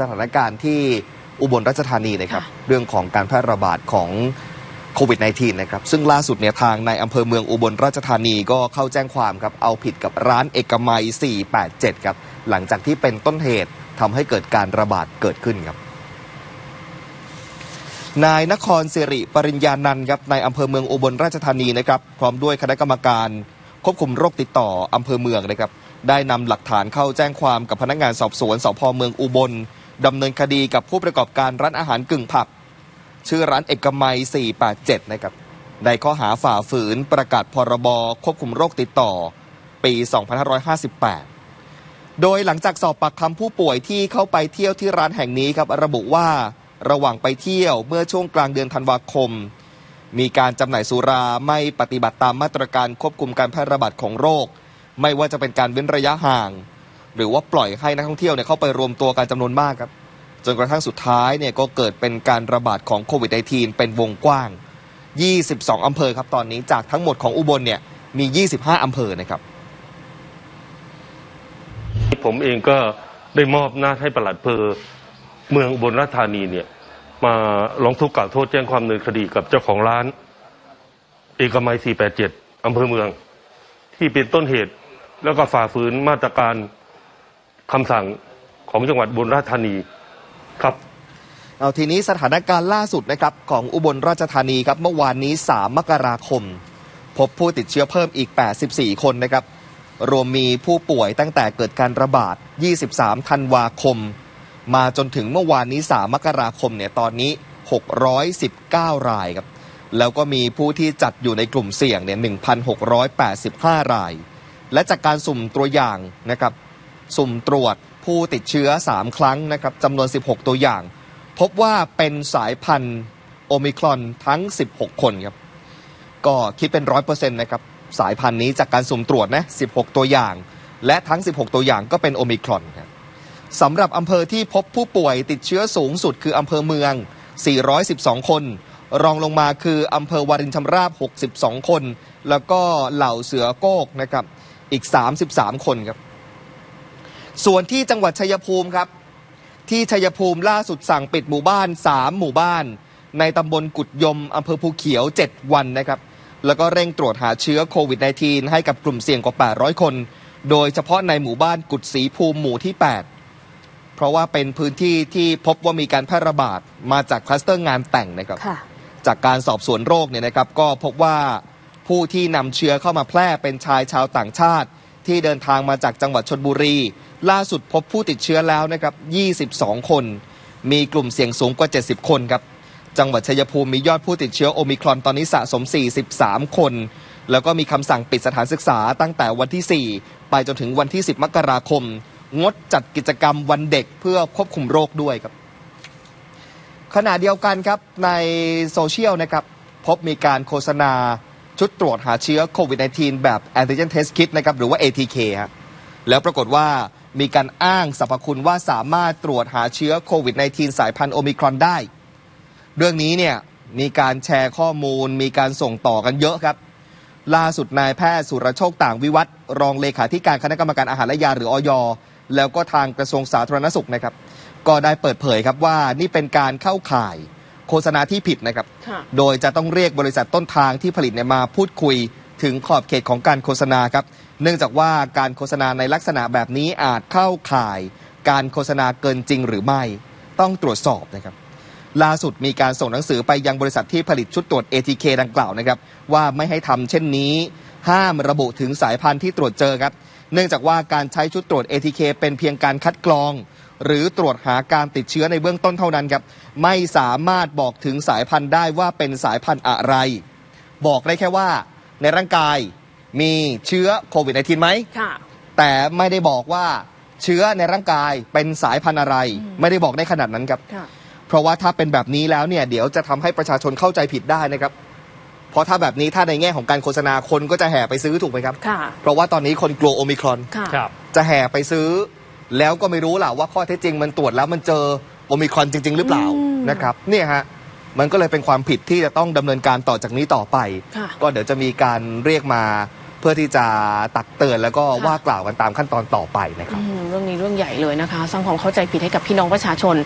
สถานการณ์ที่อุบลราชธานีนะครับค่ะเรื่องของการแพร่ระบาดของโควิด -19 นะครับ ซึ่งล่าสุดเนี่ยทางในอำเภอเมืองอุบลราชธานีก็เข้าแจ้งความครับ เอาผิดกับร้านเอกมัย 487 ครับ หลังจากที่เป็นต้นเหตุทำให้เกิดการระบาดเกิดขึ้นครับ นายนครสิริปริญญานันท์ครับในอำเภอเมืองอุบลราชธานีนะครับ พร้อมด้วยคณะกรรมการควบคุมโรคติดต่ออำเภอเมืองนะครับ ได้นำหลักฐานเข้าแจ้งความกับพนักงานสอบสวนสพเมืองอุบล ดำเนินคดีกับผู้ประกอบการร้านอาหารกึ่งผับ ชื่อร้านเอกมัย 487 นะครับในข้อหาฝ่าฝืนประกาศพรบควบคุมโรคติดต่อปี 2558 โดยหลังจากสอบปากคำผู้ป่วยที่เข้าไปเที่ยวที่ร้านแห่งนี้ครับระบุว่าระหว่างไปเที่ยวเมื่อช่วงกลางเดือนธันวาคม มีการจำหน่ายสุราไม่ปฏิบัติตามมาตรการควบคุมการแพร่ระบาดของโรค ไม่ว่าจะเป็นการเว้นระยะห่าง หรือว่าปล่อยให้นักท่องเที่ยวเนี่ยเข้าไปรวมตัวกันจำนวนมากครับจนกระทั่งสุดท้ายเนี่ยก็เกิดเป็นการระบาดของโควิด -19 เป็นวงกว้าง 22 อำเภอครับตอนนี้จากทั้งหมดของอุบลเนี่ยมี 25 อำเภอนะครับ ผมเองก็ได้มอบหน้าให้ปลัดเภอเมืองอุบลราชธานีเนี่ยมาร้องทุกข์กล่าวโทษแจ้งความดำเนินคดีกับเจ้าของร้าน เอกมัย 487 อำเภอเมือง ที่เป็นต้นเหตุแล้วก็ฝ่าฝืนมาตรการ คำสั่งของจังหวัดอุบลราชธานีครับเอาทีนี้สถานการณ์ล่าสุดนะครับของอุบลราชธานีครับเมื่อวานนี้ 3 มกราคม พบผู้ติดเชื้อเพิ่มอีก 84 คนนะครับ รวมมีผู้ป่วยตั้งแต่เกิดการระบาด 23 ธันวาคม มาจนถึงเมื่อวานนี้ 3 มกราคมเนี่ยตอนนี้ 619 รายครับ แล้วก็มีผู้ที่จัดอยู่ในกลุ่มเสี่ยงเนี่ย 1,685 ราย และจากการสุ่มตัวอย่างนะครับ สุ่มตรวจผู้ติดเชื้อ 3 ครั้งนะครับจำนวน 16 ตัวอย่าง พบว่าเป็นสายพันธุ์โอมิครอนทั้ง 16 คนครับ ก็คิดเป็น 100%นะครับสายพันธุ์นี้จากการสุ่มตรวจนะ 16 ตัวอย่าง และทั้ง 16 ตัวอย่างก็เป็นโอมิครอนครับสำหรับอำเภอที่พบผู้ป่วยติดเชื้อสูงสุดคืออำเภอเมือง 412 คน รองลงมาคืออำเภอวารินชำราบ 62 คน แล้วก็เหล่าเสือโกกนะครับ อีก 33 คนครับ ส่วนที่จังหวัดชัยภูมิครับ ที่ชัยภูมิล่าสุดสั่งปิดหมู่บ้าน 3 หมู่บ้าน ในตำบลกุดยมอำเภอภูเขียว 7 วันนะครับ แล้วก็เร่งตรวจหาเชื้อโควิด -19 ให้กับกลุ่มเสี่ยงกว่า 800 คน โดยเฉพาะในหมู่บ้านกุดศรีภูมิหมู่ที่ 8 เพราะว่าเป็นพื้นที่ที่พบว่ามีการแพร่ระบาดมาจากคลัสเตอร์งานแต่งนะครับค่ะจากการสอบสวนโรคเนี่ยนะครับก็พบว่าผู้ที่นำเชื้อเข้ามาแพร่เป็นชายชาวต่างชาติ ที่เดินทางมาจากจังหวัดชนบุรี ล่าสุดพบผู้ติดเชื้อแล้วนะครับ 22 คน มีกลุ่มเสี่ยงสูงกว่า 70 คนครับ จังหวัดชัยภูมิมียอดผู้ติดเชื้อโอมิครอนตอนนี้สะสม 43 คน แล้วก็มีคำสั่งปิดสถานศึกษาตั้งแต่วันที่ 4 ไปจนถึงวันที่ 10 มกราคม งดจัดกิจกรรมวันเด็กเพื่อควบคุมโรคด้วยครับ ขณะเดียวกันครับในโซเชียลนะครับพบมีการโฆษณา ชุดตรวจหาเชื้อโควิด -19 แบบ antigen test kit นะครับหรือว่า ATK ฮะแล้วปรากฏว่ามีการอ้างสรรพคุณว่าสามารถตรวจหาเชื้อโควิด -19 สายพันธุ์โอมิครอนได้ เรื่องนี้เนี่ยมีการแชร์ข้อมูล มีการส่งต่อกันเยอะครับ ล่าสุดนายแพทย์สุรโชคต่างวิวัฒน์รองเลขาธิการคณะกรรมการอาหารและยาหรืออยแล้วก็ทางกระทรวงสาธารณสุขนะครับ ก็ได้เปิดเผยครับว่านี่เป็นการเข้าข่าย โฆษณาที่ผิดนะครับค่ะโดยจะต้องเรียกบริษัทต้นทางที่ผลิตเนี่ยมาพูดคุยถึงขอบเขตของการโฆษณาครับ เนื่องจากว่าการโฆษณาในลักษณะแบบนี้อาจเข้าข่าย การโฆษณาเกินจริงหรือไม่ ต้องตรวจสอบนะครับ ล่าสุดมีการส่งหนังสือไปยังบริษัทที่ผลิตชุดตรวจ ATK ดังกล่าวนะครับ ว่าไม่ให้ทำเช่นนี้ ห้ามระบุถึงสายพันธุ์ที่ตรวจเจอครับ เนื่องจากว่าการใช้ชุดตรวจ ATK เป็นเพียงการคัดกรอง หรือตรวจหาการติดเชื้อในเบื้องต้นเท่านั้นครับ ไม่สามารถบอกถึงสายพันธุ์ได้ว่าเป็นสายพันธุ์อะไร บอกได้แค่ว่า ในร่างกายมีเชื้อโควิด -19 ไหมค่ะแต่ไม่ได้บอกว่าเชื้อในร่างกายเป็นสายพันธุ์อะไร ไม่ได้บอกได้ขนาดนั้นครับค่ะเพราะว่าถ้าเป็นแบบนี้แล้วเนี่ยเดี๋ยวจะทำให้ประชาชนเข้าใจผิดได้นะครับเพราะถ้าแบบนี้ถ้าในแง่ของการโฆษณาคนก็จะแห่ไปซื้อถูกไหมครับค่ะเพราะว่าตอนนี้คนกลัวโอมิครอนค่ะครับจะแห่ไปซื้อ แล้วก็ไม่รู้ล่ะว่าข้อเท็จจริงมันตรวจแล้วมันเจอโอมิครอนจริง ๆ หรือเปล่าอืมนะครับเนี่ยฮะมันก็เลยเป็นความผิดที่จะต้องดำเนินการต่อจากนี้ต่อไปค่ะก็เดี๋ยวจะมีการเรียกมาเพื่อที่จะตักเตือนแล้วก็ว่ากล่าวกันตามขั้นตอนต่อไปนะครับอืมเรื่องนี้เรื่องใหญ่เลยนะคะสร้างความเข้าใจผิดให้กับพี่น้องประชาชน